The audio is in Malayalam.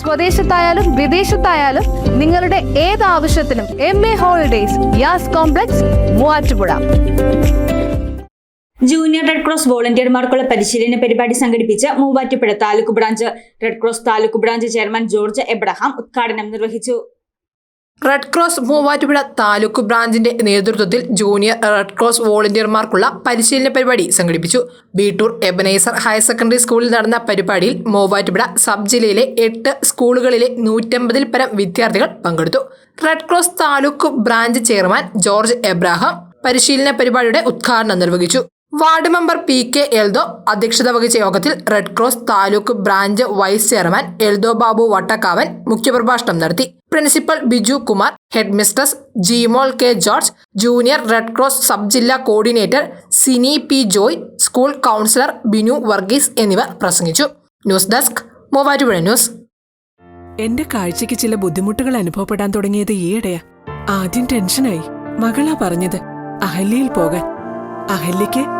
സ്വദേശത്തായാലും വിദേശത്തായാലും നിങ്ങളുടെ ഏത് ആവശ്യത്തിനും M A holidays Yas complex Muvattupuzha junior red cross വോളണ്ടിയർമാർക്കുള്ള പരിശീലന പരിപാടി സംഘടിപ്പിച്ച Muvattupuzha taluk branch. Red cross taluk branch chairman George Abraham ഉദ്ഘാടനം നിർവഹിച്ചു. റെഡ് ക്രോസ് മൂവാറ്റുപുഴ താലൂക്ക് ബ്രാഞ്ചിന്റെ നേതൃത്വത്തിൽ ജൂനിയർ റെഡ് ക്രോസ് വോളണ്ടിയർമാർക്കുള്ള പരിശീലന പരിപാടി സംഘടിപ്പിച്ചു. ബീട്ടൂർ എബനൈസർ ഹയർ സെക്കൻഡറി സ്കൂളിൽ നടന്ന പരിപാടിയിൽ മൂവാറ്റുപുഴ സബ് ജില്ലയിലെ എട്ട് സ്കൂളുകളിലെ നൂറ്റമ്പതിൽ പരം വിദ്യാർത്ഥികൾ പങ്കെടുത്തു. Red cross taluk branch chairman George Abraham പരിശീലന പരിപാടിയുടെ ഉദ്ഘാടനം നിർവഹിച്ചു. Ward member P K Eldho അധ്യക്ഷത വഹിച്ച യോഗത്തിൽ red cross taluk branch vice chairman Eldho Babu Vattakkavan മുഖ്യപ്രഭാഷണം നടത്തി. Principal Biju Kumar head mistress Jimol K George junior red cross sub ജില്ലാ coordinator Sini P Joy school counsellor Binu Varghese എന്നിവർ പ്രസംഗിച്ചു. News desk Muvattupuzha news. എന്റെ കാഴ്ചയ്ക്ക് ചില ബുദ്ധിമുട്ടുകൾ അനുഭവപ്പെടാൻ തുടങ്ങിയത് ഈയിടെയാ. ആദ്യം ടെൻഷനായി. മകളാ പറഞ്ഞത് അഹല്യയിൽ പോകാൻ. അഹല്യയ്ക്ക്